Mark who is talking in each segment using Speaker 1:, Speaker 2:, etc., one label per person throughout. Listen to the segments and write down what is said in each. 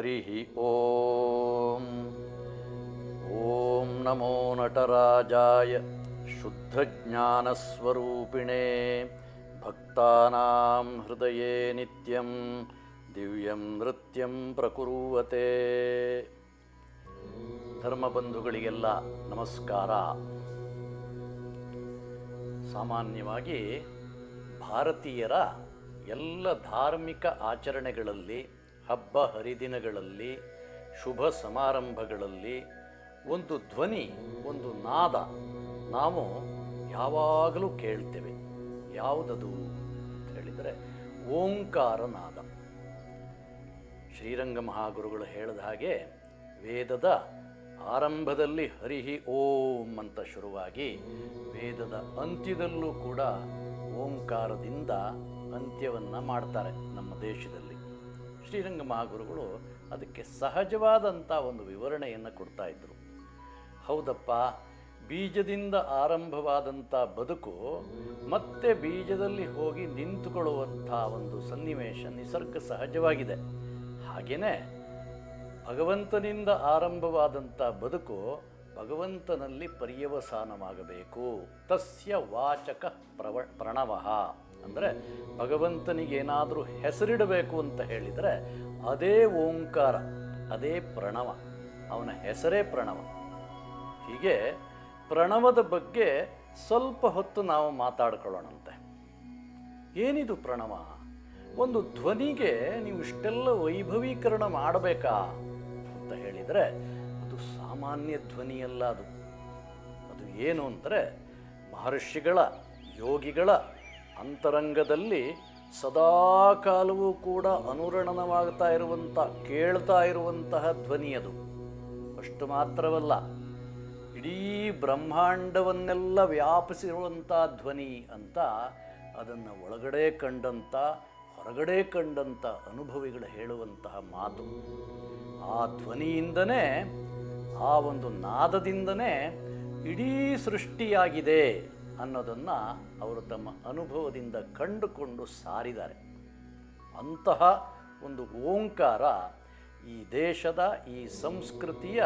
Speaker 1: ಹರಿ ಓಂ. ಓಂ ನಮೋ ನಟರಾಜಾಯ ಶುದ್ಧಜ್ಞಾನಸ್ವರೂಪಿಣೇ. ಭಕ್ತಾನಾಂ ಹೃದಯೇ ನಿತ್ಯಂ, ದಿವ್ಯಂ ನೃತ್ಯಂ ಪ್ರಕುರುವತೆ. ಧರ್ಮಬಂಧುಗಳಿಗೆಲ್ಲ ನಮಸ್ಕಾರ. ಸಾಮಾನ್ಯವಾಗಿ ಭಾರತೀಯರ ಎಲ್ಲ ಧಾರ್ಮಿಕ ಆಚರಣೆಗಳಲ್ಲಿ ಹಬ್ಬ ಹರಿದಿನಗಳಲ್ಲಿ, ಶುಭ ಸಮಾರಂಭಗಳಲ್ಲಿ ಒಂದು ಧ್ವನಿ, ಒಂದು ನಾದ ನಾವು ಯಾವಾಗಲೂ ಕೇಳ್ತೇವೆ. ಯಾವುದದು ಅಂತ ಹೇಳಿದರೆ ಓಂಕಾರ ನಾದ. ಶ್ರೀರಂಗ ಮಹಾಗುರುಗಳು ಹೇಳಿದ ಹಾಗೆ ವೇದದ ಆರಂಭದಲ್ಲಿ ಹರಿಹಿ ಓಂ ಅಂತ ಶುರುವಾಗಿ ವೇದದ ಅಂತ್ಯದಲ್ಲೂ ಕೂಡ ಓಂಕಾರದಿಂದ ಅಂತ್ಯವನ್ನು ಮಾಡ್ತಾರೆ ನಮ್ಮ ದೇಶದಲ್ಲಿ. ಶ್ರೀರಂಗ ಮಹಾಗುರುಗಳು ಅದಕ್ಕೆ ಸಹಜವಾದಂಥ ಒಂದು ವಿವರಣೆಯನ್ನು ಕೊಡ್ತಾ ಇದ್ದರು ಹೌದಪ್ಪ, ಬೀಜದಿಂದ ಆರಂಭವಾದಂಥ ಬದುಕು ಮತ್ತೆ ಬೀಜದಲ್ಲಿ ಹೋಗಿ ನಿಂತುಕೊಳ್ಳುವಂಥ ಒಂದು ಸನ್ನಿವೇಶ, ನಿಸರ್ಗ ಸಹಜವಾಗಿದೆ. ಹಾಗೆಯೇ ಭಗವಂತನಿಂದ ಆರಂಭವಾದಂಥ ಬದುಕು ಭಗವಂತನಲ್ಲಿ ಪರ್ಯವಸಾನವಾಗಬೇಕು. ತಸ್ಯ ವಾಚಕ ಪ್ರವ, ಪ್ರಣವ. ಅಂದರೆ ಭಗವಂತನಿಗೇನಾದರೂ ಹೆಸರಿಡಬೇಕು ಅಂತ ಹೇಳಿದರೆ ಅದೇ ಓಂಕಾರ, ಅದೇ ಪ್ರಣವ, ಅವನ ಹೆಸರೇ ಪ್ರಣವ. ಹೀಗೆ ಪ್ರಣವದ ಬಗ್ಗೆ ಸ್ವಲ್ಪ ಹೊತ್ತು ನಾವು ಮಾತಾಡ್ಕೊಳ್ಳೋಣಂತೆ. ಏನಿದು ಪ್ರಣವ? ಒಂದು ಧ್ವನಿಗೆ ನೀವು ಇಷ್ಟೆಲ್ಲ ವೈಭವೀಕರಣ ಮಾಡಬೇಕಾ ಅಂತ ಹೇಳಿದರೆ ಅದು ಸಾಮಾನ್ಯ ಧ್ವನಿಯಲ್ಲ ಅದು. ಅದು ಏನು ಅಂದರೆ ಮಹರ್ಷಿಗಳ, ಯೋಗಿಗಳ ಅಂತರಂಗದಲ್ಲಿ ಸದಾ ಕಾಲವೂ ಕೂಡ ಅನುರಣನವಾಗ್ತಾ ಇರುವಂಥ ಕೇಳ್ತಾ ಇರುವಂತಹ ಧ್ವನಿ ಅದು. ಅಷ್ಟು ಮಾತ್ರವಲ್ಲ, ಇಡೀ ಬ್ರಹ್ಮಾಂಡವನ್ನೆಲ್ಲ ವ್ಯಾಪಿಸಿರುವಂಥ ಧ್ವನಿ ಅಂತ ಅದನ್ನು ಒಳಗಡೆ ಕಂಡಂಥ ಹೊರಗಡೆ ಕಂಡಂಥ ಅನುಭವಿಗಳು ಹೇಳುವಂತಹ ಮಾತು. ಆ ಧ್ವನಿಯಿಂದನೇ, ಆ ಒಂದು ನಾದದಿಂದನೇ ಇಡೀ ಸೃಷ್ಟಿಯಾಗಿದೆ. ಅನ್ನೋದನ್ನು ಅವರು ತಮ್ಮ ಅನುಭವದಿಂದ ಕಂಡುಕೊಂಡು ಸಾರಿದ್ದಾರೆ. ಅಂತಹ ಒಂದು ಓಂಕಾರ ಈ ದೇಶದ, ಈ ಸಂಸ್ಕೃತಿಯ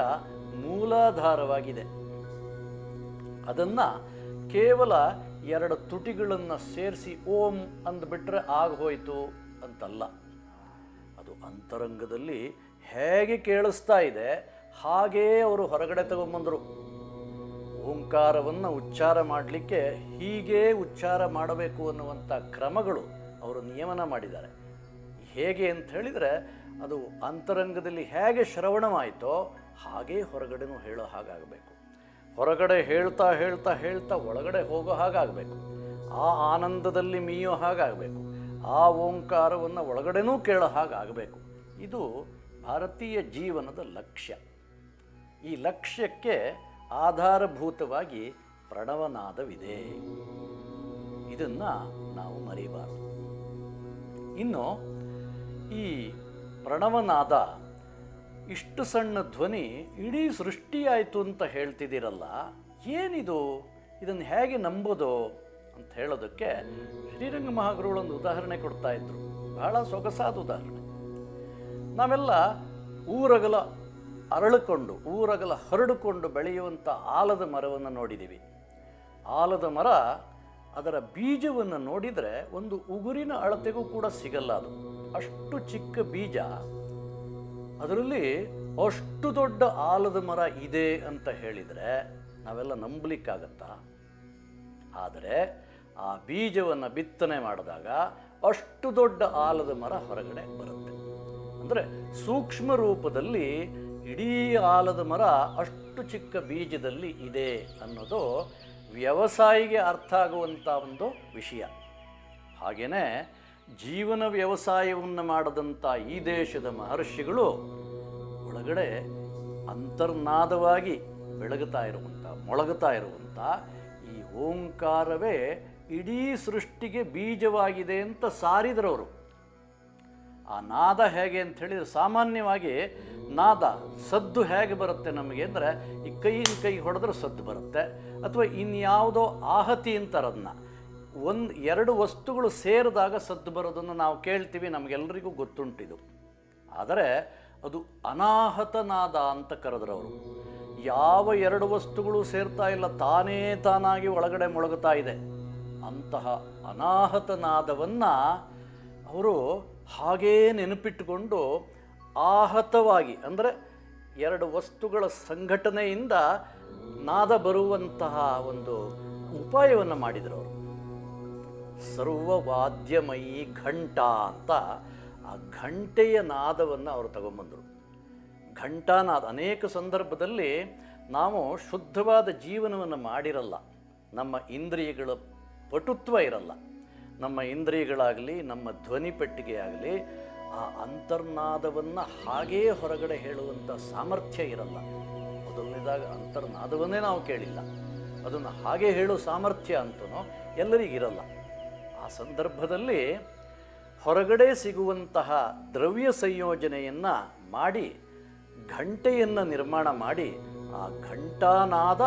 Speaker 1: ಮೂಲಾಧಾರವಾಗಿದೆ. ಅದನ್ನು ಕೇವಲ ಎರಡು ತುಟಿಗಳನ್ನು ಸೇರಿಸಿ ಓಂ ಅಂದ್ಬಿಟ್ರೆ ಆಗೋಯ್ತು ಅಂತಲ್ಲ. ಅದು ಅಂತರಂಗದಲ್ಲಿ ಹೇಗೆ ಕೇಳಿಸ್ತಾ ಇದೆ ಹಾಗೇ ಅವರು ಹೊರಗಡೆ ತಗೊಂಬಂದರು. ಓಂಕಾರವನ್ನು ಉಚ್ಚಾರ ಮಾಡಲಿಕ್ಕೆ ಹೀಗೆ ಉಚ್ಚಾರ ಮಾಡಬೇಕು ಅನ್ನುವಂಥ ಕ್ರಮಗಳು ಅವರು ನಿಯಮನ ಮಾಡಿದ್ದಾರೆ. ಹೇಗೆ ಅಂತ ಹೇಳಿದರೆ ಅದು ಅಂತರಂಗದಲ್ಲಿ ಹೇಗೆ ಶ್ರವಣವಾಯಿತೋ ಹಾಗೇ ಹೊರಗಡೆನೂ ಹೇಳೋ ಹಾಗಾಗಬೇಕು. ಹೊರಗಡೆ ಹೇಳ್ತಾ ಹೇಳ್ತಾ ಹೇಳ್ತಾ ಒಳಗಡೆ ಹೋಗೋ ಹಾಗಾಗಬೇಕು. ಆ ಆನಂದದಲ್ಲಿ ಮೀಯೋ ಹಾಗಾಗಬೇಕು. ಆ ಓಂಕಾರವನ್ನು ಒಳಗಡೆನೂ ಕೇಳೋ ಹಾಗಾಗಬೇಕು. ಇದು ಭಾರತೀಯ ಜೀವನದ ಲಕ್ಷ್ಯ. ಈ ಲಕ್ಷ್ಯಕ್ಕೆ ಆಧಾರಭೂತವಾಗಿ ಪ್ರಣವನಾದವಿದೆ. ಇದನ್ನು ನಾವು ಮರೆಯಬಾರದು. ಇನ್ನು ಈ ಪ್ರಣವನಾದ ಇಷ್ಟು ಸಣ್ಣ ಧ್ವನಿ ಇಡೀ ಸೃಷ್ಟಿಯಾಯಿತು ಅಂತ ಹೇಳ್ತಿದ್ದೀರಲ್ಲ, ಏನಿದು? ಇದನ್ನು ಹೇಗೆ ನಂಬೋದು ಅಂತ ಹೇಳೋದಕ್ಕೆ ಶ್ರೀರಂಗ ಮಹಾಗುರುಗಳು ಒಂದು ಉದಾಹರಣೆ ಕೊಡ್ತಾ ಇದ್ರು. ಬಹಳ ಸೊಗಸಾದ ಉದಾಹರಣೆ. ನಾವೆಲ್ಲ ಊರಗಲ ಅರಳಿಕೊಂಡು, ಊರಗಲ ಹರಡಿಕೊಂಡು ಬೆಳೆಯುವಂಥ ಆಲದ ಮರವನ್ನು ನೋಡಿದ್ದೀವಿ. ಆಲದ ಮರ ಅದರ ಬೀಜವನ್ನು ನೋಡಿದರೆ ಒಂದು ಉಗುರಿನ ಅಳತೆಗೂ ಕೂಡ ಸಿಗಲ್ಲ ಅದು. ಅಷ್ಟು ಚಿಕ್ಕ ಬೀಜ. ಅದರಲ್ಲಿ ಅಷ್ಟು ದೊಡ್ಡ ಆಲದ ಮರ ಇದೆ ಅಂತ ಹೇಳಿದರೆ ನಾವೆಲ್ಲ ನಂಬಲಿಕ್ಕಾಗತ್ತಾ? ಆದರೆ ಆ ಬೀಜವನ್ನು ಬಿತ್ತನೆ ಮಾಡಿದಾಗ ಅಷ್ಟು ದೊಡ್ಡ ಆಲದ ಮರ ಹೊರಗಡೆ ಬರುತ್ತೆ. ಅಂದರೆ ಸೂಕ್ಷ್ಮ ರೂಪದಲ್ಲಿ ಇಡೀ ಆಲದ ಮರ ಅಷ್ಟು ಚಿಕ್ಕ ಬೀಜದಲ್ಲಿ ಇದೆ ಅನ್ನೋದು ವ್ಯವಸಾಯಿಗೆ ಅರ್ಥ ಆಗುವಂಥ ಒಂದು ವಿಷಯ. ಹಾಗೆಯೇ ಜೀವನ ವ್ಯವಸಾಯವನ್ನು ಮಾಡದಂಥ ಈ ದೇಶದ ಮಹರ್ಷಿಗಳು ಒಳಗಡೆ ಅಂತರ್ನಾದವಾಗಿ ಬೆಳಗುತ್ತಾ ಇರುವಂಥ, ಮೊಳಗುತ್ತಾ ಇರುವಂಥ ಈ ಓಂಕಾರವೇ ಇಡೀ ಸೃಷ್ಟಿಗೆ ಬೀಜವಾಗಿದೆ ಅಂತ ಸಾರಿದ್ರವರು. ಆ ನಾದ ಹೇಗೆ ಅಂತ ಹೇಳಿದ್ರೆ ಸಾಮಾನ್ಯವಾಗಿ ನಾದ ಸದ್ದು ಹೇಗೆ ಬರುತ್ತೆ ನಮಗೆ ಅಂದರೆ ಈ ಕೈಯಿಂದ ಕೈ ಹೊಡೆದ್ರೆ ಸದ್ದು ಬರುತ್ತೆ ಅಥವಾ ಇನ್ಯಾವುದೋ ಆಹತಿ ಅಂತಾರದನ್ನ ಒಂದು ಎರಡು ವಸ್ತುಗಳು ಸೇರಿದಾಗ ಸದ್ದು ಬರೋದನ್ನು ನಾವು ಕೇಳ್ತೀವಿ ನಮಗೆಲ್ಲರಿಗೂ ಗೊತ್ತುಂಟಿದು ಆದರೆ ಅದು ಅನಾಹತನಾದ ಅಂತ ಕರೆದ್ರವರು. ಯಾವ ಎರಡು ವಸ್ತುಗಳು ಸೇರ್ತಾ ಇಲ್ಲ, ತಾನೇ ತಾನಾಗಿ ಒಳಗಡೆ ಮೊಳಗುತ್ತಾ ಇದೆ. ಅಂತಹ ಅನಾಹತನಾದವನ್ನು ಅವರು ಹಾಗೇ ನೆನಪಿಟ್ಟುಕೊಂಡು ಆಹತವಾಗಿ, ಅಂದರೆ ಎರಡು ವಸ್ತುಗಳ ಸಂಘಟನೆಯಿಂದ ನಾದ ಬರುವಂತಹ ಒಂದು ಉಪಾಯವನ್ನು ಮಾಡಿದರು ಅವರು. ಸರ್ವವಾದ್ಯಮಯಿ ಘಂಟ ಅಂತ ಆ ಘಂಟೆಯ ನಾದವನ್ನು ಅವರು ತಗೊಂಬಂದರು. ಘಂಟಾನಾದ ಅನೇಕ ಸಂದರ್ಭದಲ್ಲಿ ನಾವು ಶುದ್ಧವಾದ ಜೀವನವನ್ನು ಮಾಡಿರಲ್ಲ. ನಮ್ಮ ಇಂದ್ರಿಯಗಳ ಪಟುತ್ವ ಇರಲ್ಲ. ನಮ್ಮ ಇಂದ್ರಿಯಗಳಾಗಲಿ, ನಮ್ಮ ಧ್ವನಿ ಪೆಟ್ಟಿಗೆಯಾಗಲಿ, ಆ ಅಂತರ್ನಾದವನ್ನು ಹಾಗೇ ಹೊರಗಡೆ ಹೇಳುವಂಥ ಸಾಮರ್ಥ್ಯ ಇರಲ್ಲ. ಮೊದಲನೇದಾಗ ಅಂತರ್ನಾದವನ್ನೇ ನಾವು ಕೇಳಿಲ್ಲ. ಅದನ್ನು ಹಾಗೆ ಹೇಳೋ ಸಾಮರ್ಥ್ಯ ಅಂತೂ ಎಲ್ಲರಿಗಿರಲ್ಲ ಆ ಸಂದರ್ಭದಲ್ಲಿ ಹೊರಗಡೆ ಸಿಗುವಂತಹ ದ್ರವ್ಯ ಸಂಯೋಜನೆಯನ್ನು ಮಾಡಿ, ಘಂಟೆಯನ್ನು ನಿರ್ಮಾಣ ಮಾಡಿ, ಆ ಘಂಟಾನಾದ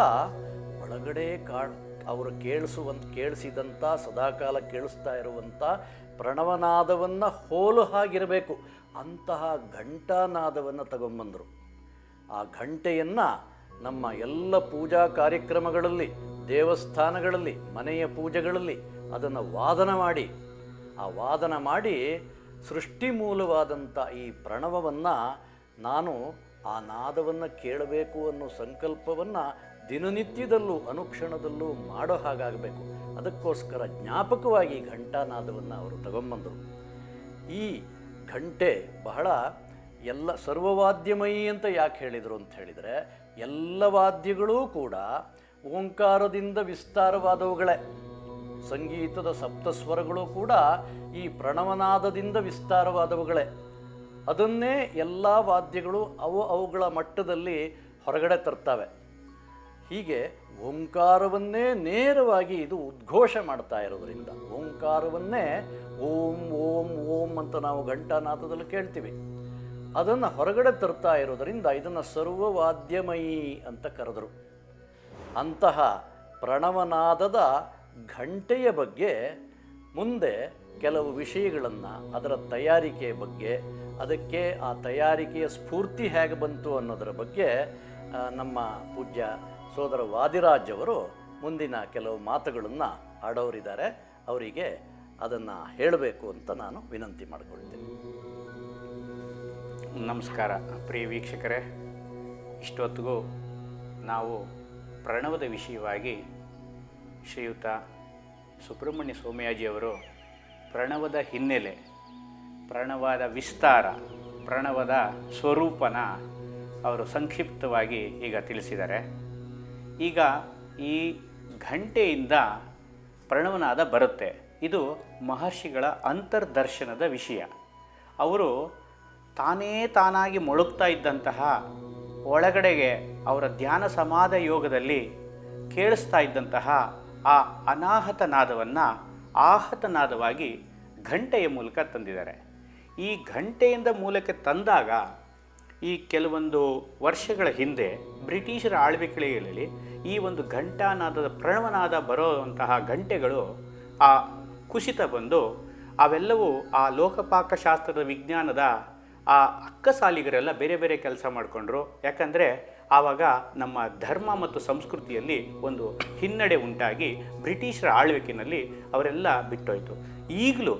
Speaker 1: ಒಳಗಡೆ ಕಾ ಅವರು ಕೇಳಿಸುವಂತ ಕೇಳಿಸಿದಂಥ ಸದಾಕಾಲ ಕೇಳಿಸ್ತಾ ಇರುವಂಥ ಪ್ರಣವನಾದವನ್ನು ಹೋಲು ಹಾಗಿರಬೇಕು. ಅಂತಹ ಘಂಟಾನಾದವನ್ನು ತಗೊಂಬಂದರು. ಆ ಘಂಟೆಯನ್ನು ನಮ್ಮ ಎಲ್ಲ ಪೂಜಾ ಕಾರ್ಯಕ್ರಮಗಳಲ್ಲಿ, ದೇವಸ್ಥಾನಗಳಲ್ಲಿ, ಮನೆಯ ಪೂಜೆಗಳಲ್ಲಿ ಅದನ್ನು ವಾದನ ಮಾಡಿ, ಆ ವಾದನ ಮಾಡಿ ಸೃಷ್ಟಿ ಮೂಲವಾದಂಥ ಈ ಪ್ರಣವವನ್ನು ನಾನು ಆ ನಾದವನ್ನು ಕೇಳಬೇಕು ಅನ್ನೋ ಸಂಕಲ್ಪವನ್ನು ದಿನನಿತ್ಯದಲ್ಲೂ ಅನುಕ್ಷಣದಲ್ಲೂ ಮಾಡೋ ಹಾಗಾಗಬೇಕು. ಅದಕ್ಕೋಸ್ಕರ ಜ್ಞಾಪಕವಾಗಿ ಘಂಟಾನಾದವನ್ನು ಅವರು ತಗೊಂಬಂದರು ಈ ಘಂಟೆ ಬಹಳ ಎಲ್ಲ ಸರ್ವವಾದ್ಯಮಯಿ ಅಂತ ಯಾಕೆ ಹೇಳಿದರು ಅಂತ ಹೇಳಿದರೆ, ಎಲ್ಲ ವಾದ್ಯಗಳೂ ಕೂಡ ಓಂಕಾರದಿಂದ ವಿಸ್ತಾರವಾದವುಗಳೇ. ಸಂಗೀತದ ಸಪ್ತಸ್ವರಗಳು ಕೂಡ ಈ ಪ್ರಣವನಾದದಿಂದ ವಿಸ್ತಾರವಾದವುಗಳೇ. ಅದನ್ನೇ ಎಲ್ಲ ವಾದ್ಯಗಳು ಅವು ಅವುಗಳ ಮಟ್ಟದಲ್ಲಿ ಹೊರಗಡೆ ತರ್ತವೆ. ಹೀಗೆ ಓಂಕಾರವನ್ನೇ ನೇರವಾಗಿ ಇದು ಉದ್ಘೋಷ ಮಾಡ್ತಾ ಇರೋದ್ರಿಂದ, ಓಂಕಾರವನ್ನೇ ಓಂ ಓಂ ಓಂ ಅಂತ ನಾವು ಘಂಟಾನಾಥದಲ್ಲಿ ಕೇಳ್ತೀವಿ. ಅದನ್ನು ಹೊರಗಡೆ ತರ್ತಾ ಇರೋದರಿಂದ ಇದನ್ನು ಸರ್ವವಾದ್ಯಮಯಿ ಅಂತ ಕರೆದರು. ಅಂತಹ ಪ್ರಣವನಾದದ ಘಂಟೆಯ ಬಗ್ಗೆ ಮುಂದೆ ಕೆಲವು ವಿಷಯಗಳನ್ನು ಅದರ ತಯಾರಿಕೆಯ ಬಗ್ಗೆ, ಅದಕ್ಕೆ ಆ ತಯಾರಿಕೆಯ ಸ್ಫೂರ್ತಿ ಹೇಗೆ ಬಂತು ಅನ್ನೋದರ ಬಗ್ಗೆ ನಮ್ಮ ಪೂಜ್ಯ ಸೋದರ ವಾದಿರಾಜ್ ಅವರು ಮುಂದಿನ ಕೆಲವು ಮಾತುಗಳನ್ನು ಆಡೋರಿದ್ದಾರೆ. ಅವರಿಗೆ ಅದನ್ನು ಹೇಳಬೇಕು ಅಂತ ನಾನು ವಿನಂತಿ ಮಾಡಿಕೊಳ್ತೇನೆ.
Speaker 2: ನಮಸ್ಕಾರ ಪ್ರಿಯ ವೀಕ್ಷಕರೇ. ಇಷ್ಟೊತ್ತಿಗೂ ನಾವು ಪ್ರಣವದ ವಿಷಯವಾಗಿ ಶ್ರೀಯುತ ಸುಬ್ರಹ್ಮಣ್ಯ ಸೋಮಯಾಜಿಯವರು ಪ್ರಣವದ ಹಿನ್ನೆಲೆ, ಪ್ರಣವದ ವಿಸ್ತಾರ, ಪ್ರಣವದ ಸ್ವರೂಪನ ಅವರು ಸಂಕ್ಷಿಪ್ತವಾಗಿ ಈಗ ತಿಳಿಸಿದ್ದಾರೆ. ಈಗ ಈ ಘಂಟೆಯಿಂದ ಪ್ರಣವನಾದ ಬರುತ್ತೆ. ಇದು ಮಹರ್ಷಿಗಳ ಅಂತರ್ದರ್ಶನದ ವಿಷಯ. ಅವರು ತಾನೇ ತಾನಾಗಿ ಮೊಳಗ್ತಾ ಇದ್ದಂತಹ ಒಳಗಡೆಗೆ ಅವರ ಧ್ಯಾನ ಸಮಾಧ ಯೋಗದಲ್ಲಿ ಕೇಳಿಸ್ತಾ ಇದ್ದಂತಹ ಆ ಅನಾಹತನಾದವನ್ನು ಆಹತನಾದವಾಗಿ ಆಹತ ಘಂಟೆಯ ಮೂಲಕ ತಂದಿದ್ದಾರೆ. ಈ ಘಂಟೆಯಿಂದ ಮೂಲಕ್ಕೆ ತಂದಾಗ ಈ ಕೆಲವೊಂದು ವರ್ಷಗಳ ಹಿಂದೆ ಬ್ರಿಟಿಷರ ಆಳ್ವಿಕೆಯಲ್ಲಿ ಈ ಒಂದು ಘಂಟಾನಾದ ಪ್ರಣವನಾದ ಬರೋವಂತಹ ಗಂಟೆಗಳು ಆ ಕುಸಿತ ಬಂದು ಅವೆಲ್ಲವೂ ಆ ಲೋಕಪಾಕಶಾಸ್ತ್ರದ ವಿಜ್ಞಾನದ ಆ ಅಕ್ಕಸಾಲಿಗರೆಲ್ಲ ಬೇರೆ ಬೇರೆ ಕೆಲಸ ಮಾಡಿಕೊಂಡ್ರು. ಯಾಕಂದರೆ ಆವಾಗ ನಮ್ಮ ಧರ್ಮ ಮತ್ತು ಸಂಸ್ಕೃತಿಯಲ್ಲಿ ಒಂದು ಹಿನ್ನಡೆ ಉಂಟಾಗಿ ಬ್ರಿಟಿಷರ ಆಳ್ವಿಕೆಯಲ್ಲಿ ಅವರೆಲ್ಲ ಬಿಟ್ಟೋಯ್ತು. ಈಗಲೂ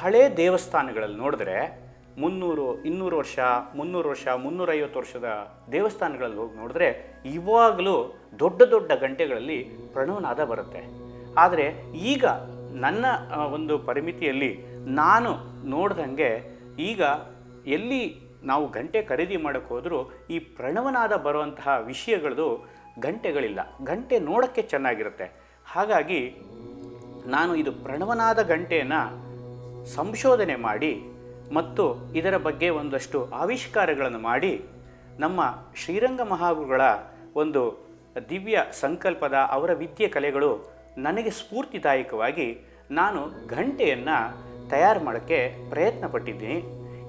Speaker 2: ಹಳೆ ದೇವಸ್ಥಾನಗಳಲ್ಲಿ ನೋಡಿದ್ರೆ ಮುನ್ನೂರು, ಇನ್ನೂರು ವರ್ಷ, ಮುನ್ನೂರು ವರ್ಷ, ಮುನ್ನೂರೈವತ್ತು ವರ್ಷದ ದೇವಸ್ಥಾನಗಳಲ್ಲಿ ಹೋಗಿ ನೋಡಿದ್ರೆ ಇವಾಗಲೂ ದೊಡ್ಡ ದೊಡ್ಡ ಗಂಟೆಗಳಲ್ಲಿ ಪ್ರಣವನಾದ ಬರುತ್ತೆ. ಆದರೆ ಈಗ ನನ್ನ ಒಂದು ಪರಿಮಿತಿಯಲ್ಲಿ ನಾನು ನೋಡ್ದಂಗೆ ಈಗ ಎಲ್ಲಿ ನಾವು ಗಂಟೆ ಖರೀದಿ ಮಾಡೋಕ್ಕೆ ಹೋದರೂ ಈ ಪ್ರಣವನಾದ ಬರುವಂತಹ ವಿಷಯಗಳದು ಗಂಟೆಗಳಿಲ್ಲ. ಗಂಟೆ ನೋಡೋಕ್ಕೆ ಚೆನ್ನಾಗಿರುತ್ತೆ. ಹಾಗಾಗಿ ನಾನು ಇದು ಪ್ರಣವನಾದ ಗಂಟೆಯನ್ನು ಸಂಶೋಧನೆ ಮಾಡಿ ಮತ್ತು ಇದರ ಬಗ್ಗೆ ಒಂದಷ್ಟು ಆವಿಷ್ಕಾರಗಳನ್ನು ಮಾಡಿ ನಮ್ಮ ಶ್ರೀರಂಗ ಮಹಾಗುರುಗಳ ಒಂದು ದಿವ್ಯ ಸಂಕಲ್ಪದ ಅವರ ವಿದ್ಯೆ ಕಲೆಗಳು ನನಗೆ ಸ್ಫೂರ್ತಿದಾಯಕವಾಗಿ ನಾನು ಘಂಟೆಯನ್ನು ತಯಾರು ಮಾಡೋಕ್ಕೆ ಪ್ರಯತ್ನ ಪಟ್ಟಿದ್ದೀನಿ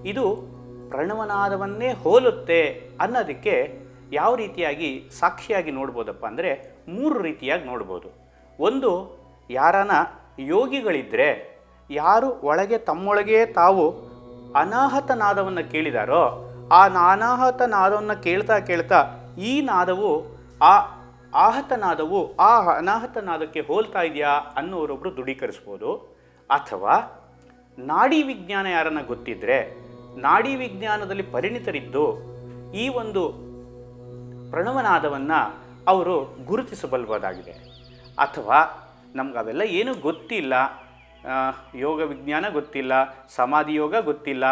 Speaker 2: ಇದು ಪ್ರಣವನಾದವನ್ನೇ ಹೋಲುತ್ತೆ ಅನ್ನೋದಕ್ಕೆ ಯಾವ ರೀತಿಯಾಗಿ ಸಾಕ್ಷಿಯಾಗಿ ನೋಡ್ಬೋದಪ್ಪ ಅಂದರೆ ಮೂರು ರೀತಿಯಾಗಿ ನೋಡ್ಬೋದು. ಒಂದು, ಯಾರನ ಯೋಗಿಗಳಿದ್ದರೆ ಯಾರು ಒಳಗೆ ತಮ್ಮೊಳಗೆ ತಾವು ಅನಾಹತ ನಾದವನ್ನು ಕೇಳಿದಾರೋ, ಆ ಅನಾಹತ ನಾದವನ್ನು ಕೇಳ್ತಾ ಕೇಳ್ತಾ ಈ ನಾದವು, ಆ ಆಹತ ನಾದವು ಆ ಅನಾಹತ ನಾದಕ್ಕೆ ಹೋಲ್ತಾ ಇದೆಯಾ ಅನ್ನೋರೊಬ್ಬರು ದೃಢೀಕರಿಸ್ಬೋದು. ಅಥವಾ ನಾಡಿ ವಿಜ್ಞಾನ ಯಾರನ್ನ ಗೊತ್ತಿದ್ರೆ, ನಾಡಿ ವಿಜ್ಞಾನದಲ್ಲಿ ಪರಿಣಿತರಿದ್ದು ಈ ಒಂದು ಪ್ರಣವನಾದವನ್ನು ಅವರು ಗುರುತಿಸಬಲ್ಬೋದಾಗಿದೆ ಅಥವಾ ನಮ್ಗೆ ಅವೆಲ್ಲ ಏನೂ ಗೊತ್ತಿಲ್ಲ ಯೋಗ ವಿಜ್ಞಾನ ಗೊತ್ತಿಲ್ಲ, ಸಮಾಧಿ ಯೋಗ ಗೊತ್ತಿಲ್ಲ,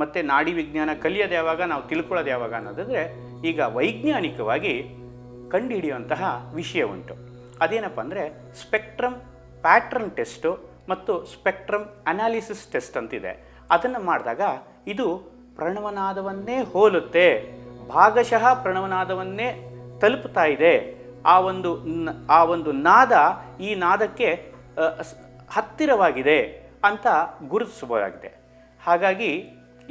Speaker 2: ಮತ್ತು ನಾಡಿ ವಿಜ್ಞಾನ ಕಲಿಯೋದು ಯಾವಾಗ, ನಾವು ತಿಳ್ಕೊಳ್ಳೋದು ಯಾವಾಗ ಅನ್ನೋದಾದರೆ ಈಗ ವೈಜ್ಞಾನಿಕವಾಗಿ ಕಂಡುಹಿಡಿಯುವಂತಹ ವಿಷಯ ಉಂಟು. ಅದೇನಪ್ಪ ಅಂದರೆ ಸ್ಪೆಕ್ಟ್ರಮ್ ಪ್ಯಾಟ್ರನ್ ಟೆಸ್ಟು ಮತ್ತು ಸ್ಪೆಕ್ಟ್ರಮ್ ಅನಾಲಿಸಿಸ್ ಟೆಸ್ಟ್ ಅಂತಿದೆ. ಅದನ್ನು ಮಾಡಿದಾಗ ಇದು ಪ್ರಣವನಾದವನ್ನೇ ಹೋಲುತ್ತೆ, ಭಾಗಶಃ ಪ್ರಣವನಾದವನ್ನೇ ತಲುಪ್ತಾ ಇದೆ. ಆ ಒಂದು ಆ ಒಂದು ನಾದ ಈ ನಾದಕ್ಕೆ ಹತ್ತಿರವಾಗಿದೆ ಅಂತ ಗುರುತಿಸಬಹುದಾಗಿದೆ. ಹಾಗಾಗಿ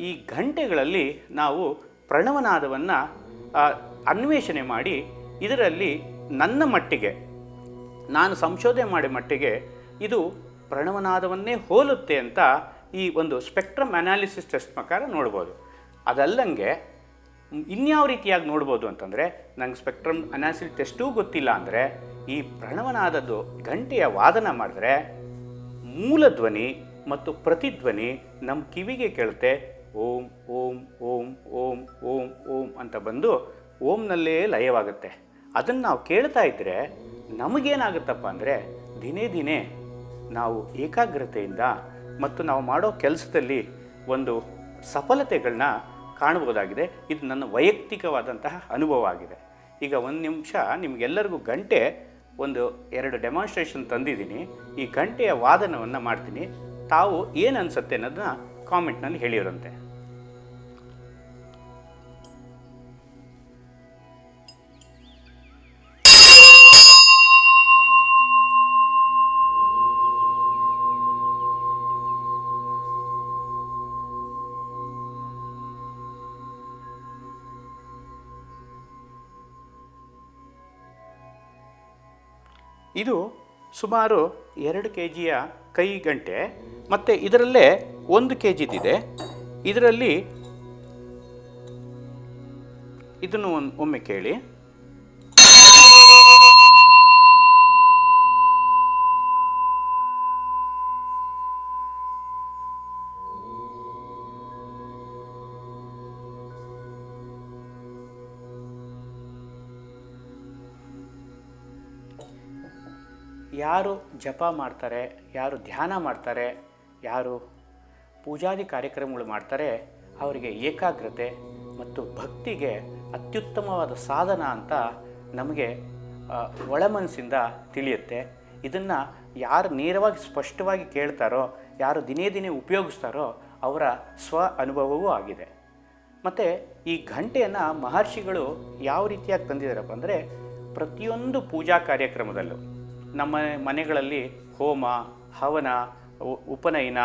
Speaker 2: ಈ ಗಂಟೆಗಳಲ್ಲಿ ನಾವು ಪ್ರಣವನಾದವನ್ನು ಅನ್ವೇಷಣೆ ಮಾಡಿ ಇದರಲ್ಲಿ ನನ್ನ ಮಟ್ಟಿಗೆ, ನಾನು ಸಂಶೋಧನೆ ಮಾಡಿದ ಮಟ್ಟಿಗೆ ಇದು ಪ್ರಣವನಾದವನ್ನೇ ಹೋಲುತ್ತೆ ಅಂತ ಈ ಒಂದು ಸ್ಪೆಕ್ಟ್ರಮ್ ಅನಾಲಿಸಿಸ್ ಟೆಸ್ಟ್ ಪ್ರಕಾರ ನೋಡ್ಬೋದು. ಅದಲ್ಲಂಗೆ ಇನ್ಯಾವ ರೀತಿಯಾಗಿ ನೋಡ್ಬೋದು ಅಂತಂದರೆ, ನಂಗೆ ಸ್ಪೆಕ್ಟ್ರಮ್ ಅನಾಲಿಸಿಸ್ ಟೆಸ್ಟೂ ಗೊತ್ತಿಲ್ಲ ಅಂದರೆ ಈ ಪ್ರಣವನಾದದ್ದು ಗಂಟೆಯ ವಾದನ ಮಾಡಿದ್ರೆ ಮೂಲ ಧ್ವನಿ ಮತ್ತು ಪ್ರತಿಧ್ವನಿ ನಮ್ಮ ಕಿವಿಗೆ ಕೇಳುತ್ತೆ. ಓಂ ಓಂ ಓಂ ಓಂ ಓಂ ಓಂ ಅಂತ ಬಂದು ಓಂನಲ್ಲೇ ಲಯವಾಗುತ್ತೆ. ಅದನ್ನು ನಾವು ಕೇಳ್ತಾ ಇದ್ದರೆ ನಮಗೇನಾಗುತ್ತಪ್ಪ ಅಂದರೆ ದಿನೇ ದಿನೇ ನಾವು ಏಕಾಗ್ರತೆಯಿಂದ ಮತ್ತು ನಾವು ಮಾಡೋ ಕೆಲಸದಲ್ಲಿ ಒಂದು ಸಫಲತೆಗಳನ್ನ ಕಾಣಬಹುದಾಗಿದೆ. ಇದು ನನ್ನ ವೈಯಕ್ತಿಕವಾದಂತಹ ಅನುಭವ ಆಗಿದೆ. ಈಗ ಒಂದು ನಿಮಿಷ ನಿಮಗೆಲ್ಲರಿಗೂ ಗಂಟೆ ಒಂದು ಎರಡು ಡೆಮಾನ್ಸ್ಟ್ರೇಷನ್ ತಂದಿದ್ದೀನಿ. ಈ ಗಂಟೆಯ ವಾದನವನ್ನು ಮಾಡ್ತೀನಿ. ತಾವು ಏನು ಅನಿಸುತ್ತೆ ಅನ್ನೋದನ್ನ ಕಾಮೆಂಟ್ನಲ್ಲಿ ಹೇಳಿರಂತೆ ಇದು ಸುಮಾರು ಎರಡು ಕೆ ಜಿಯ ಕೈ ಗಂಟೆ, ಮತ್ತು ಇದರಲ್ಲೇ ಒಂದು ಕೆ ಜಿದಿದೆ ಇದರಲ್ಲಿ ಇದನ್ನು ಒಮ್ಮೆ ಕೇಳಿ. ಯಾರು ಜಪ ಮಾಡ್ತಾರೆ, ಯಾರು ಧ್ಯಾನ ಮಾಡ್ತಾರೆ, ಯಾರು ಪೂಜಾದಿ ಕಾರ್ಯಕ್ರಮಗಳು ಮಾಡ್ತಾರೆ, ಅವರಿಗೆ ಏಕಾಗ್ರತೆ ಮತ್ತು ಭಕ್ತಿಗೆ ಅತ್ಯುತ್ತಮವಾದ ಸಾಧನ ಅಂತ ನಮಗೆ ಒಳ ಒಳಮನಸ್ಸಿಂದ ತಿಳಿಯುತ್ತೆ. ಇದನ್ನು ಯಾರು ನೇರವಾಗಿ ಸ್ಪಷ್ಟವಾಗಿ ಕೇಳ್ತಾರೋ, ಯಾರು ದಿನೇ ದಿನೇ ಉಪಯೋಗಿಸ್ತಾರೋ, ಅವರ ಸ್ವ ಅನುಭವವೂ ಆಗಿದೆ. ಮತ್ತು ಈ ಘಂಟೆಯನ್ನು ಮಹರ್ಷಿಗಳು ಯಾವ ರೀತಿಯಾಗಿ ತಂದಿದ್ದಾರಪ್ಪ ಅಂದರೆ, ಪ್ರತಿಯೊಂದು ಪೂಜಾ ಕಾರ್ಯಕ್ರಮದಲ್ಲೂ. ನಮ್ಮ ಮನೆಗಳಲ್ಲಿ ಹೋಮ, ಹವನ ಉಪನಯನ,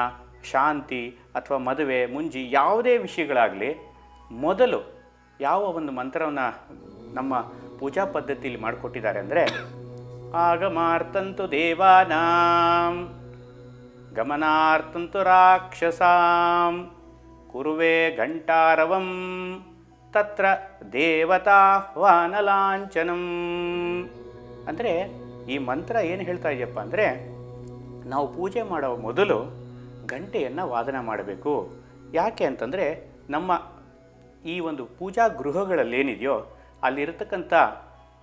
Speaker 2: ಶಾಂತಿ ಅಥವಾ ಮದುವೆ, ಮುಂಜಿ ಯಾವುದೇ ವಿಷಯಗಳಾಗಲಿ ಮೊದಲು ಯಾವ ಒಂದು ಮಂತ್ರವನ್ನು ನಮ್ಮ ಪೂಜಾ ಪದ್ಧತಿಯಲ್ಲಿ ಮಾಡಿಕೊಟ್ಟಿದ್ದಾರೆ ಅಂದರೆ ಆಗಮಾರ್ತಂತು ದೇವಾನಾಂ, ಗಮನಾರ್ಥಂತು ರಾಕ್ಷಸಾಂ, ಕುರುವೆ ಘಂಟಾರವಂ, ತತ್ರ ದೇವತಾ ವಾನಲಾಂಛನಂ ಅಂದರೆ ಈ ಮಂತ್ರ ಏನು ಹೇಳ್ತಾ ಇದೆಯಪ್ಪ ಅಂದರೆ, ನಾವು ಪೂಜೆ ಮಾಡೋ ಮೊದಲು ಗಂಟೆಯನ್ನು ವಾದನ ಮಾಡಬೇಕು. ಯಾಕೆ ಅಂತಂದರೆ, ನಮ್ಮ ಈ ಒಂದು ಪೂಜಾ ಗೃಹಗಳಲ್ಲೇನಿದೆಯೋ ಅಲ್ಲಿರತಕ್ಕಂಥ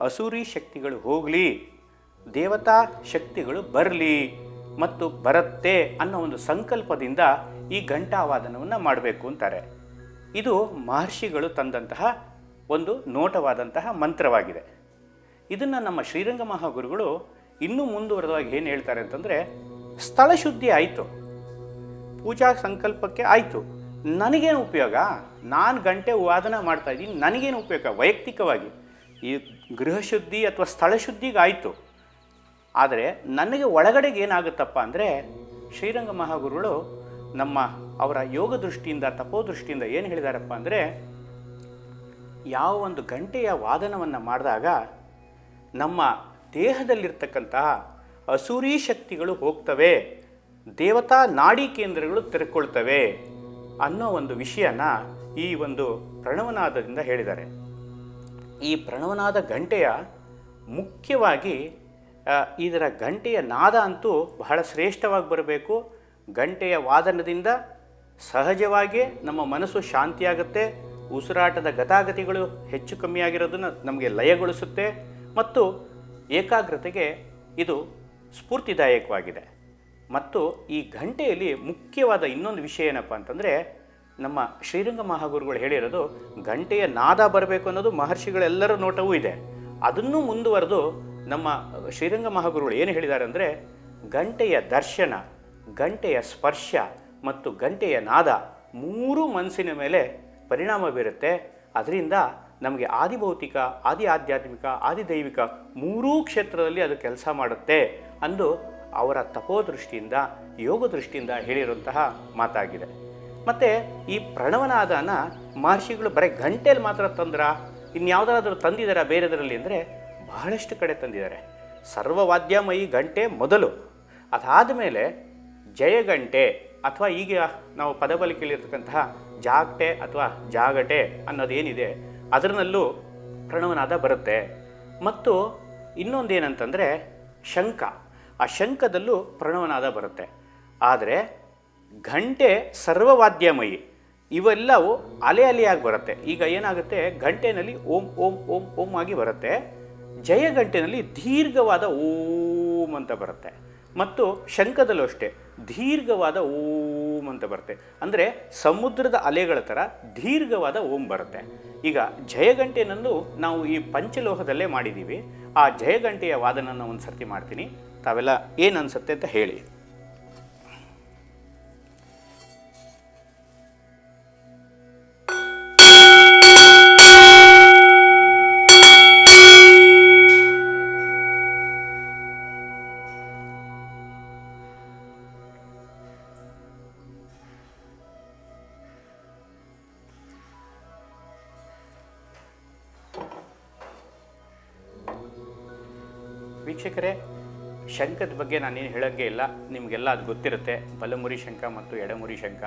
Speaker 2: ಅಸೂರಿ ಶಕ್ತಿಗಳು ಹೋಗಲಿ, ದೇವತಾ ಶಕ್ತಿಗಳು ಬರಲಿ ಮತ್ತು ಬರುತ್ತೆ ಅನ್ನೋ ಒಂದು ಸಂಕಲ್ಪದಿಂದ ಈ ಘಂಟಾವಾದನವನ್ನು ಮಾಡಬೇಕು ಅಂತಾರೆ. ಇದು ಮಹರ್ಷಿಗಳು ತಂದಂತಹ ಒಂದು ನೋಟವಾದಂತಹ ಮಂತ್ರವಾಗಿದೆ. ಇದನ್ನು ನಮ್ಮ ಶ್ರೀರಂಗ ಮಹಾಗುರುಗಳು ಇನ್ನೂ ಮುಂದುವರೆದವಾಗಿ ಏನು ಹೇಳ್ತಾರೆ ಅಂತಂದರೆ, ಸ್ಥಳ ಶುದ್ಧಿ ಆಯಿತು. ಪೂಜಾ ಸಂಕಲ್ಪಕ್ಕೆ ಆಯಿತು. ನನಗೇನು ಉಪಯೋಗ? ನಾನು ಗಂಟೆ ವಾದನ ಮಾಡ್ತಾ ಇದ್ದೀನಿ, ನನಗೇನು ಉಪಯೋಗ? ವೈಯಕ್ತಿಕವಾಗಿ. ಈ ಗೃಹ ಶುದ್ಧಿ ಅಥವಾ ಸ್ಥಳ ಶುದ್ಧಿಗೆ ಆಯಿತು. ಆದರೆ ನನಗೆ ಒಳಗಡೆಗೆ ಏನಾಗುತ್ತಪ್ಪ ಅಂದರೆ, ಶ್ರೀರಂಗ ಮಹಾಗುರುಗಳು ನಮ್ಮ ಅವರ ಯೋಗ ದೃಷ್ಟಿಯಿಂದ, ತಪೋ ದೃಷ್ಟಿಯಿಂದ ಏನು ಹೇಳಿದಾರಪ್ಪ ಅಂದರೆ, ಯಾವ ಒಂದು ಗಂಟೆಯ ವಾದನವನ್ನು ಮಾಡಿದಾಗ ನಮ್ಮ ದೇಹದಲ್ಲಿರ್ತಕ್ಕಂತಹ ಅಸೂರಿ ಶಕ್ತಿಗಳು ಹೋಗ್ತವೆ, ದೇವತಾ ನಾಡಿ ಕೇಂದ್ರಗಳು ತೆರೆಕೊಳ್ತವೆ ಅನ್ನೋ ಒಂದು ವಿಷಯನ ಈ ಒಂದು ಪ್ರಣವನಾದದಿಂದ ಹೇಳಿದ್ದಾರೆ. ಈ ಪ್ರಣವನಾದ ಗಂಟೆಯ ಮುಖ್ಯವಾಗಿ ಇದರ ಗಂಟೆಯ ನಾದ ಅಂತೂ ಬಹಳ ಶ್ರೇಷ್ಠವಾಗಿ ಬರಬೇಕು. ಗಂಟೆಯ ವಾದನದಿಂದ ಸಹಜವಾಗಿಯೇ ನಮ್ಮ ಮನಸ್ಸು ಶಾಂತಿಯಾಗುತ್ತೆ, ಉಸಿರಾಟದ ಗತಾಗತಿಗಳು ಹೆಚ್ಚು ಕಮ್ಮಿಯಾಗಿರೋದನ್ನು ನಮಗೆ ಲಯಗೊಳಿಸುತ್ತೆ. ಮತ್ತು ಏಕಾಗ್ರತೆಗೆ ಇದು ಸ್ಫೂರ್ತಿದಾಯಕವಾಗಿದೆ. ಮತ್ತು ಈ ಘಂಟೆಯಲ್ಲಿ ಮುಖ್ಯವಾದ ಇನ್ನೊಂದು ವಿಷಯ ಏನಪ್ಪ ಅಂತಂದರೆ, ನಮ್ಮ ಶ್ರೀರಂಗ ಮಹಾಗುರುಗಳು ಹೇಳಿರೋದು ಗಂಟೆಯ ನಾದ ಬರಬೇಕು ಅನ್ನೋದು ಮಹರ್ಷಿಗಳೆಲ್ಲರ ನೋಟವೂ ಇದೆ. ಅದನ್ನು ಮುಂದುವರೆದು ನಮ್ಮ ಶ್ರೀರಂಗ ಮಹಾಗುರುಗಳು ಏನು ಹೇಳಿದ್ದಾರೆ ಅಂದರೆ ಗಂಟೆಯ ದರ್ಶನ ಗಂಟೆಯ ಸ್ಪರ್ಶ ಮತ್ತು ಗಂಟೆಯ ನಾದ ಮೂರೂ ಮನಸ್ಸಿನ ಮೇಲೆ ಪರಿಣಾಮ ಬೀರುತ್ತೆ. ಅದರಿಂದ ನಮಗೆ ಆದಿಭೌತಿಕ ಆದಿ ಆಧ್ಯಾತ್ಮಿಕ, ಆದಿ ದೈವಿಕ ಮೂರೂ ಕ್ಷೇತ್ರದಲ್ಲಿ ಅದು ಕೆಲಸ ಮಾಡುತ್ತೆ ಅಂದು ಅವರ ತಪೋದೃಷ್ಟಿಯಿಂದ ಯೋಗ ದೃಷ್ಟಿಯಿಂದ ಹೇಳಿರುವಂತಹ ಮಾತಾಗಿದೆ. ಮತ್ತು ಈ ಪ್ರಣವನಾದನ ಮಹರ್ಷಿಗಳು ಬರೀ ಗಂಟೆಯಲ್ಲಿ ಮಾತ್ರ ತಂದ್ರ, ಇನ್ಯಾವುದಾದ್ರೂ ತಂದಿದ್ದಾರಾ ಬೇರೆದರಲ್ಲಿ ಅಂದರೆ ಬಹಳಷ್ಟು ಕಡೆ ತಂದಿದ್ದಾರೆ. ಸರ್ವವಾದ್ಯಮಯಿ ಗಂಟೆ ಮೊದಲು. ಅದಾದ ಮೇಲೆ ಜಯಗಂಟೆ ಅಥವಾ ಈಗ ನಾವು ಪದಬಲಿಕೆಯಲ್ಲಿರ್ತಕ್ಕಂತಹ ಜಾಗಟೆ ಅಥವಾ ಜಾಗಟೆ ಅನ್ನೋದೇನಿದೆ ಅದರಲ್ಲೂ ಪ್ರಣವನಾದ ಬರುತ್ತೆ. ಮತ್ತು ಇನ್ನೊಂದೇನಂತಂದರೆ ಶಂಖ ಆ ಶಂಖದಲ್ಲೂ ಪ್ರಣವನಾದ ಬರುತ್ತೆ. ಆದರೆ ಘಂಟೆ ಸರ್ವವಾದ್ಯಮಯಿ. ಇವೆಲ್ಲವೂ ಅಲೆ ಅಲೆಯಾಗಿ ಬರುತ್ತೆ. ಈಗ ಏನಾಗುತ್ತೆ? ಗಂಟೆನಲ್ಲಿ ಓಂ ಓಂ ಓಂ ಓಂ ಆಗಿ ಬರುತ್ತೆ. ಜಯ ಗಂಟೆನಲ್ಲಿ ದೀರ್ಘವಾದ ಓಂ ಅಂತ ಬರುತ್ತೆ. ಮತ್ತು ಶಂಖದಲ್ಲೂ ಅಷ್ಟೇ. ದೀರ್ಘವಾದ ಓಂ ಅಂತ ಬರುತ್ತೆ. ಅಂದರೆ ಸಮುದ್ರದ ಅಲೆಗಳ ಥರ ದೀರ್ಘವಾದ ಓಂ ಬರುತ್ತೆ. ಈಗ ಜಯಗಂಟೆಯನ್ನು ನಾವು ಈ ಪಂಚಲೋಹದಲ್ಲೇ ಮಾಡಿದ್ದೀವಿ ಆ ಜಯಗಂಟೆಯ ವಾದನನ್ನು ಒಂದು ಸರ್ತಿ ಮಾಡ್ತೀನಿ. ತಾವೆಲ್ಲ ಏನು ಅನಿಸುತ್ತೆ ಅಂತ ಹೇಳಿ. ಶಂಖದ ಬಗ್ಗೆ ನಾನೇನು ಹೇಳೋಂಗೆ ಇಲ್ಲ. ನಿಮಗೆಲ್ಲ ಅದು ಗೊತ್ತಿರುತ್ತೆ. ಬಲಮುರಿ ಶಂಖ ಮತ್ತು ಎಡಮುರಿ ಶಂಖ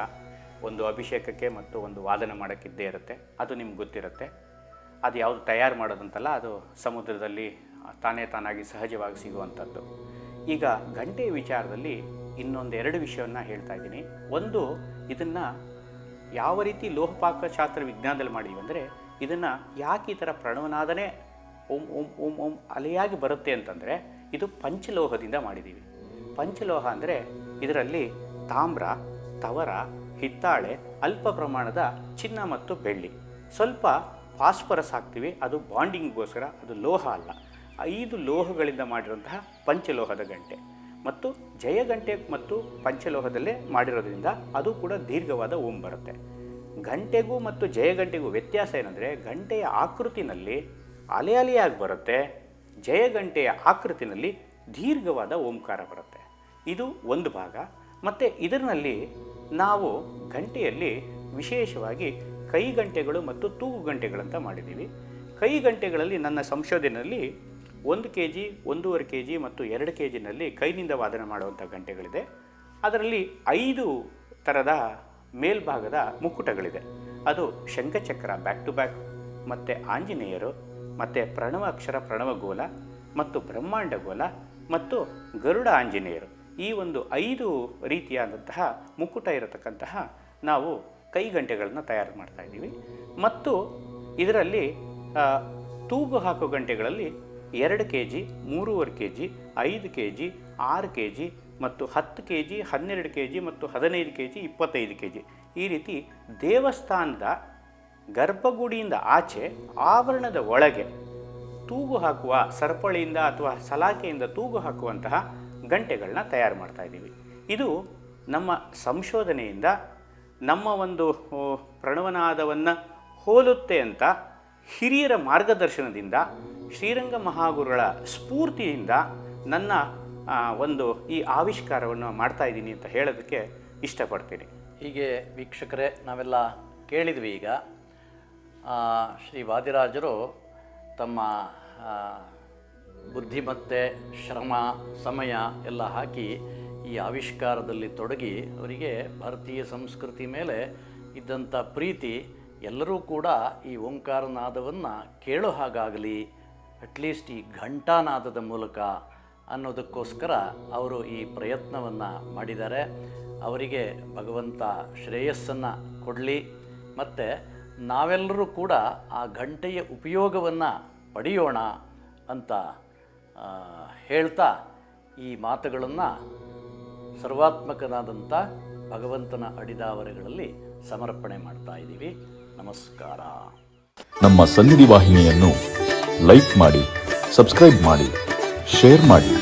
Speaker 2: ಒಂದು ಅಭಿಷೇಕಕ್ಕೆ ಮತ್ತು ಒಂದು ವಾದನ ಮಾಡೋಕ್ಕಿದ್ದೇ ಇರುತ್ತೆ. ಅದು ನಿಮ್ಗೆ ಗೊತ್ತಿರುತ್ತೆ. ಅದು ಯಾವುದು ತಯಾರು ಮಾಡೋದಂತಲ್ಲ, ಅದು ಸಮುದ್ರದಲ್ಲಿ ತಾನೇ ತಾನಾಗಿ ಸಹಜವಾಗಿ ಸಿಗುವಂಥದ್ದು. ಈಗ ಗಂಟೆ ವಿಚಾರದಲ್ಲಿ ಇನ್ನೊಂದು ಎರಡು ವಿಷಯವನ್ನು ಹೇಳ್ತಾ ಇದ್ದೀನಿ. ಒಂದು, ಇದನ್ನು ಯಾವ ರೀತಿ ಲೋಹಪಾಕಶಾಸ್ತ್ರ ವಿಜ್ಞಾನದಲ್ಲಿ ಮಾಡಿದ್ವಿ ಅಂದರೆ, ಇದನ್ನು ಯಾಕೆ ಈ ಥರ ಪ್ರಣವನಾದನೇ ಓಂ ಓಂ ಓಂ ಓಂ ಅಲೆಯಾಗಿ ಬರುತ್ತೆ ಅಂತಂದರೆ ಇದು ಪಂಚಲೋಹದಿಂದ ಮಾಡಿದ್ದೀವಿ ಪಂಚಲೋಹ ಅಂದರೆ ಇದರಲ್ಲಿ ತಾಮ್ರ, ತವರ, ಹಿತ್ತಾಳೆ, ಅಲ್ಪ ಪ್ರಮಾಣದ ಚಿನ್ನ ಮತ್ತು ಬೆಳ್ಳಿ. ಸ್ವಲ್ಪ ಫಾಸ್ಫರಸ್ ಹಾಕ್ತೀವಿ, ಅದು ಬಾಂಡಿಂಗ್ಗೋಸ್ಕರ, ಅದು ಲೋಹ ಅಲ್ಲ. ಐದು ಲೋಹಗಳಿಂದ ಮಾಡಿರುವಂತಹ ಪಂಚಲೋಹದ ಗಂಟೆ. ಮತ್ತು ಜಯಗಂಟೆ ಮತ್ತು ಪಂಚಲೋಹದಲ್ಲೇ ಮಾಡಿರೋದ್ರಿಂದ ಅದು ಕೂಡ ದೀರ್ಘವಾದ ಓಂ ಬರುತ್ತೆ. ಗಂಟೆಗೂ ಮತ್ತು ಜಯಗಂಟೆಗೂ ವ್ಯತ್ಯಾಸ ಏನಂದರೆ, ಗಂಟೆಯ ಆಕೃತಿನಲ್ಲಿ ಅಲೆ ಅಲೆಯಾಗಿ ಬರುತ್ತೆ ಜಯಗಂಟೆಯ ಆಕೃತಿನಲ್ಲಿ ದೀರ್ಘವಾದ ಓಂಕಾರ ಬರುತ್ತೆ. ಇದು ಒಂದು ಭಾಗ. ಮತ್ತು ಇದರಲ್ಲಿ ನಾವು ಗಂಟೆಯಲ್ಲಿ ವಿಶೇಷವಾಗಿ ಕೈಗಂಟೆಗಳು ಮತ್ತು ತೂಗು ಗಂಟೆಗಳಂತ ಮಾಡಿದ್ದೀವಿ. ಕೈಗಂಟೆಗಳಲ್ಲಿ ನನ್ನ ಸಂಶೋಧನೆಯಲ್ಲಿ ಒಂದು ಕೆ ಜಿ ಒಂದೂವರೆ ಕೆ ಜಿ ಮತ್ತು ಎರಡು ಕೆ ಜಿನಲ್ಲಿ ಕೈನಿಂದ ವಾದನ ಮಾಡುವಂಥ ಗಂಟೆಗಳಿದೆ ಅದರಲ್ಲಿ ಐದು ಥರದ ಮೇಲ್ಭಾಗದ ಮುಕ್ಕುಟಗಳಿದೆ ಅದು ಶಂಖಚಕ್ರ ಬ್ಯಾಕ್ ಟು ಬ್ಯಾಕ್ ಮತ್ತು ಆಂಜನೇಯರು ಮತ್ತು ಪ್ರಣವ ಅಕ್ಷರ ಪ್ರಣವ ಗೋಲ ಮತ್ತು ಬ್ರಹ್ಮಾಂಡ ಗೋಲ ಮತ್ತು ಗರುಡ ಆಂಜನೇಯರು. ಈ ಒಂದು ಐದು ರೀತಿಯಾದಂತಹ ಮುಕ್ಕುಟ ಇರತಕ್ಕಂತಹ ನಾವು ಕೈಗಂಟೆಗಳನ್ನು ತಯಾರು ಮಾಡ್ತಾ ಇದ್ದೀವಿ. ಮತ್ತು ಇದರಲ್ಲಿ ತೂಗು ಹಾಕೋ ಗಂಟೆಗಳಲ್ಲಿ ಎರಡು ಕೆ ಜಿ ಮೂರುವರೆ ಕೆ ಜಿ ಐದು ಕೆ ಜಿ ಆರು ಕೆ ಜಿ ಮತ್ತು ಹತ್ತು ಕೆ ಜಿ ಹನ್ನೆರಡು ಕೆ ಜಿ ಮತ್ತು ಹದಿನೈದು ಕೆ ಜಿ ಇಪ್ಪತ್ತೈದು ಕೆ ಜಿ ಈ ರೀತಿ ದೇವಸ್ಥಾನದ ಗರ್ಭಗುಡಿಯಿಂದ ಆಚೆ ಆವರಣದ ಒಳಗೆ ತೂಗು ಹಾಕುವ ಸರಪಳಿಯಿಂದ ಅಥವಾ ಸಲಾಕೆಯಿಂದ ತೂಗು ಹಾಕುವಂತಹ ಗಂಟೆಗಳನ್ನ ತಯಾರು ಮಾಡ್ತಾ ಇದ್ದೀವಿ. ಇದು ನಮ್ಮ ಸಂಶೋಧನೆಯಿಂದ ನಮ್ಮ ಒಂದು ಪ್ರಣವನಾದವನ್ನು ಹೋಲುತ್ತೆ ಅಂತ ಹಿರಿಯರ ಮಾರ್ಗದರ್ಶನದಿಂದ ಶ್ರೀರಂಗ ಮಹಾಗುರುಗಳ ಸ್ಫೂರ್ತಿಯಿಂದ ನನ್ನ ಒಂದು ಈ ಆವಿಷ್ಕಾರವನ್ನು ಮಾಡ್ತಾ ಇದ್ದೀನಿ ಅಂತ ಹೇಳೋದಕ್ಕೆ ಇಷ್ಟಪಡ್ತೀನಿ.
Speaker 1: ಹೀಗೆ ವೀಕ್ಷಕರೇ, ನಾವೆಲ್ಲ ಕೇಳಿದ್ವಿ ಈಗ. ಶ್ರೀ ವಾದಿರಾಜರು ತಮ್ಮ ಬುದ್ಧಿಮತ್ತೆ ಶ್ರಮ, ಸಮಯ ಎಲ್ಲ ಹಾಕಿ ಈ ಆವಿಷ್ಕಾರದಲ್ಲಿ ತೊಡಗಿ ಅವರಿಗೆ ಭಾರತೀಯ ಸಂಸ್ಕೃತಿ ಮೇಲೆ ಇದ್ದಂಥ ಪ್ರೀತಿ ಎಲ್ಲರೂ ಕೂಡ ಈ ಓಂಕಾರನಾದವನ್ನು ಕೇಳೋ ಹಾಗಾಗಲಿ ಅಟ್ಲೀಸ್ಟ್ ಈ ಘಂಟಾನಾದದ ಮೂಲಕ ಅನ್ನೋದಕ್ಕೋಸ್ಕರ ಅವರು ಈ ಪ್ರಯತ್ನವನ್ನು ಮಾಡಿದ್ದಾರೆ. ಅವರಿಗೆ ಭಗವಂತ ಶ್ರೇಯಸ್ಸನ್ನು ಕೊಡಲಿ. ಮತ್ತು ನಾವೆಲ್ಲರೂ ಕೂಡ ಆ ಗಂಟೆಯ ಉಪಯೋಗವನ್ನು ಪಡೆಯೋಣ ಅಂತ ಹೇಳ್ತಾ ಈ ಮಾತುಗಳನ್ನು ಸರ್ವಾತ್ಮಕನಾದಂಥ ಭಗವಂತನ ಅಡಿದಾವರೆಗಳಲ್ಲಿ ಸಮರ್ಪಣೆ ಮಾಡ್ತಾ ಇದ್ದೀವಿ. ನಮಸ್ಕಾರ.
Speaker 3: ನಮ್ಮ ಸನ್ನಿಧಿ ವಾಹಿನಿಯನ್ನು ಲೈಕ್ ಮಾಡಿ, ಸಬ್ಸ್ಕ್ರೈಬ್ ಮಾಡಿ, ಶೇರ್ ಮಾಡಿ.